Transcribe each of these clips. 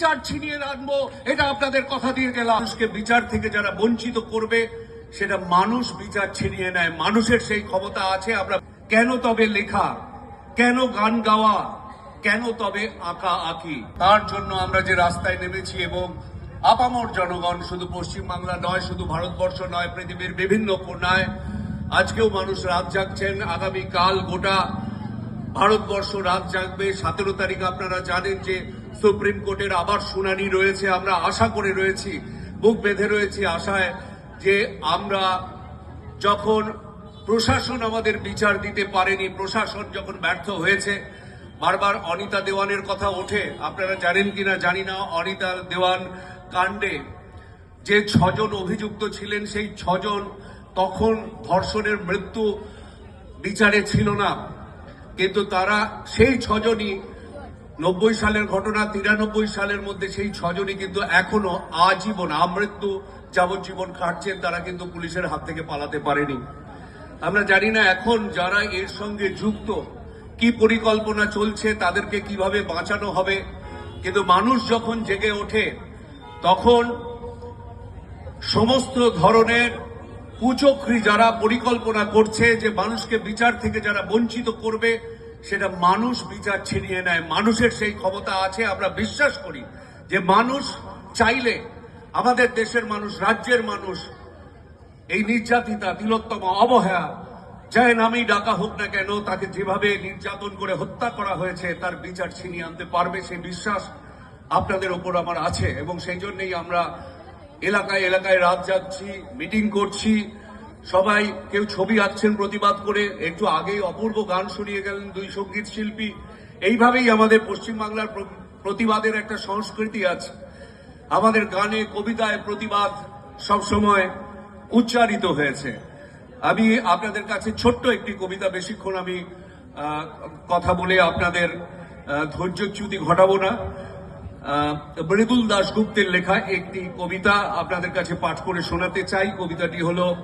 বিচার ছিনিয়ে আনব, এটা আপনাদের কথা দিয়ে গেলাম। মানুষকে বিচার থেকে যারা বঞ্চিত করবে, সেটা মানুষ বিচার ছিনিয়ে নেয়। মানুষের সেই ক্ষমতা আছে, আমরা কেন তবে লেখা, কেন গান গাওয়া, কেন তবে আঁকা আঁকি? তার জন্য আমরা যে রাস্তায় নেমেছি এবং আপামর জনগণ শুধু পশ্চিমবাংলা নয়, শুধু ভারতবর্ষ নয়, পৃথিবীর বিভিন্ন কোনায় আজকেও মানুষ রাত জাগছেন। আগামীকাল গোটা ভারতবর্ষ রাত জাগবে। সতেরো তারিখ আপনারা জানেন যে সুপ্রিম কোর্টের আবার শুনানি রয়েছে। আমরা আশা করে রয়েছি, বুক বেঁধে রয়েছি আশায় যে আমরা যখন প্রশাসন আমাদের বিচার দিতে পারেনি, প্রশাসন যখন ব্যর্থ হয়েছে, বারবার অনিতা দেওয়ানের কথা ওঠে। আপনারা জানেন কিনা জানি না, অনিতা দেওয়ান কাণ্ডে যে ছজন অভিযুক্ত ছিলেন, সেই ছজন তখন ধর্ষণের মৃত্যু বিচারে ছিল না। কিন্তু তারা সেই ছজনই নব্বই সালের ঘটনা, তিরানব্বই সালের মধ্যে সেই ছজনই কিন্তু এখনও আজীবন আমৃত্যু যাবজ্জীবন খাটছেন তারা কিন্তু পুলিশের হাত থেকে পালাতে পারেনি। আমরা জানি না এখন যারা এর সঙ্গে যুক্ত, কি পরিকল্পনা চলছে, তাদেরকে কীভাবে বাঁচানো হবে। কিন্তু মানুষ যখন জেগে ওঠে, তখন সমস্ত ধরনের কুচক্রি যারা পরিকল্পনা করছে যে মানুষকে বিচার থেকে যারা বঞ্চিত করবে, সেটা মানুষ বিচার ছিনিয়ে নেয়। মানুষের সেই ক্ষমতা আছে, আমরা বিশ্বাস করি যে মানুষ চাইলে আমাদের দেশের মানুষ, রাজ্যের মানুষ, এই নির্যাতিতা, তিলোত্তমা, অবহেয়া, যাই নামেই ডাকা হোক না কেন, তাকে যেভাবে নির্যাতন করে হত্যা করা হয়েছে, তার বিচার ছিনিয়ে আনতে পারবে, সেই বিশ্বাস আপনাদের ওপর আমার আছে। এবং সেই জন্যই আমরা এলাকায় এলাকায় রাত যাচ্ছি মিটিং করছি। সবাই কেউ ছবি আঁকছেন প্রতিবাদ করে। একটু আগেই অপূর্ব গান শুনিয়ে গেলেন দুই সংগীত শিল্পী। এইভাবেই আমাদের পশ্চিমবাংলার প্র- প্রতিবাদের একটা সংস্কৃতি আছে। আমাদের গানে, কবিতায় প্রতিবাদ সবসময় উচ্চারিত হয়েছে। আমি আপনাদের কাছে ছোট্ট একটি কবিতা বেশিক্ষণ আমি কথা বলে আপনাদের ধৈর্যচ্যুতি ঘটাবো না। মৃদুল দাশগুপ্তের লেখা একটি কবিতা আপনাদের কাছে পাঠ করে শোনাতে চাই। কবিতাটি হলো,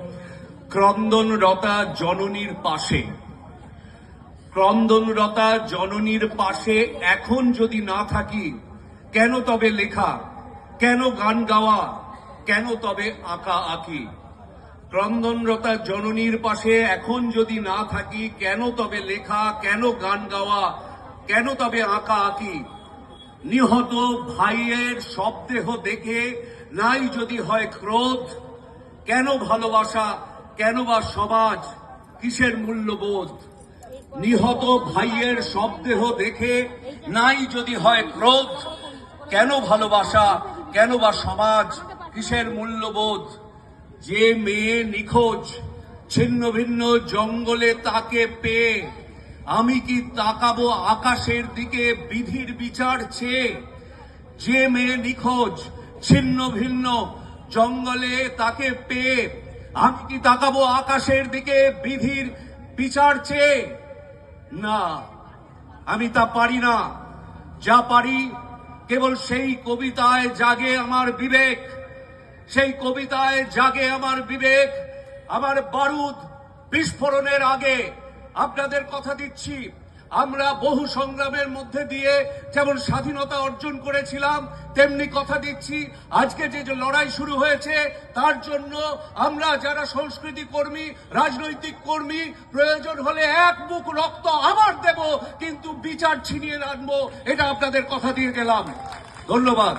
ক্রন্দনরতা জননীর পাশে। ক্রন্দনরতা জননীর পাশে এখন যদি না থাকি, কেন তবে লেখা, কেন গান গাওয়া, কেন তবে আঁকা আঁকি? ক্রন্দনরতা জননীর পাশে এখন যদি না থাকি, কেন তবে লেখা, কেন গান গাওয়া, কেন তবে আঁকা আঁকি? নিহত ভাইয়ের শবদেহ দেখে নাই যদি হয় ক্রোধ, কেন ভালোবাসা, কেন বা সমাজ, কিসের মূল্যবোধ? নিহত ভাইয়ের শবদেহ দেখে নাই যদি হয় ক্রোধ, কেন ভালোবাসা, কেন বা সমাজ, কিসের মূল্যবোধ? যে মেয়ে নিখোঁজ, ছিন্ন ভিন্ন জঙ্গলে তাকে পেয়ে আমি কি তাকাবো আকাশের দিকে বিধির বিচার চেয়ে? যে মেয়ে নিখোঁজ, ছিন্ন ভিন্ন, জঙ্গলে তাকে পেয়ে আমি কি তাকাবো আকাশের দিকে বিধির বিচার চেয়ে? না, আমি তা পারি না। যা পারি কেবল সেই কবিতায় জাগে আমার বিবেক। সেই কবিতায় জাগে আমার বিবেক। আমার বারুদ বিস্ফোরণের আগে আপনাদের কথা দিচ্ছি। আমরা বহু সংগ্রামের মধ্যে দিয়ে যেমন স্বাধীনতা অর্জন করেছিলাম, তেমনি কথা দিচ্ছি। আজকে যে যে লড়াই শুরু হয়েছে, তার জন্য আমরা যারা সংস্কৃতি কর্মী, রাজনৈতিক কর্মী, প্রয়োজন হলে এক মুখ রক্ত আবার দেব, কিন্তু বিচার ছিনিয়ে আনব, এটা আপনাদের কথা দিয়ে গেলাম। ধন্যবাদ।